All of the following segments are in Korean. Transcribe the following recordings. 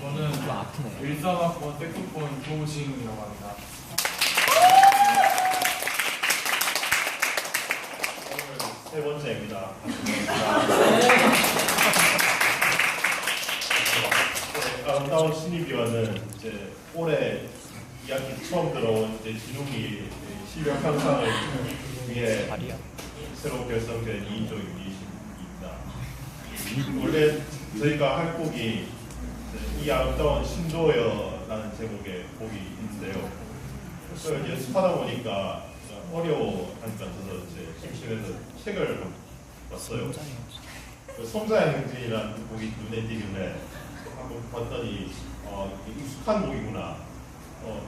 저는 일사학번 색소폰 조우싱이라고 합니다. 오늘 세 번째입니다. 네, 아름다운 신입위원은 이제 올해 2학기 처음 들어온 이제 진욱이 실력 향상을 위해 새로 결성된 2인조 유닛입니다. 원래 저희가 할 곡이 이 아름다운 신도여라는 제목의 곡이 있는데요. 그걸 연습하다 보니까 어려워하니까 저도 이제 심심해서 책을 봤어요. 그 성자의 행진이라는 곡이 눈에 띄길래 한번 봤더니 어, 익숙한 곡이구나. 어,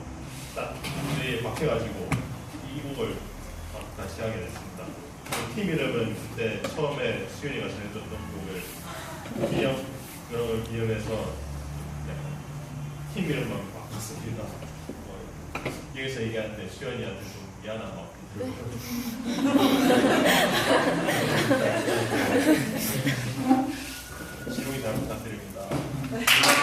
딱 눈에 박혀가지고 이 곡을 막 다시 하게 됐습니다. 팀 이름은 그때 처음에 수현이가 전해줬던 곡을 기념 그런 걸 기념해서 팀 이름만 바꿨습니다. 뭐, 여기서 얘기하는데 수현이한테 좀 미안하고 네. 지롱이 잘 부탁드립니다. 네.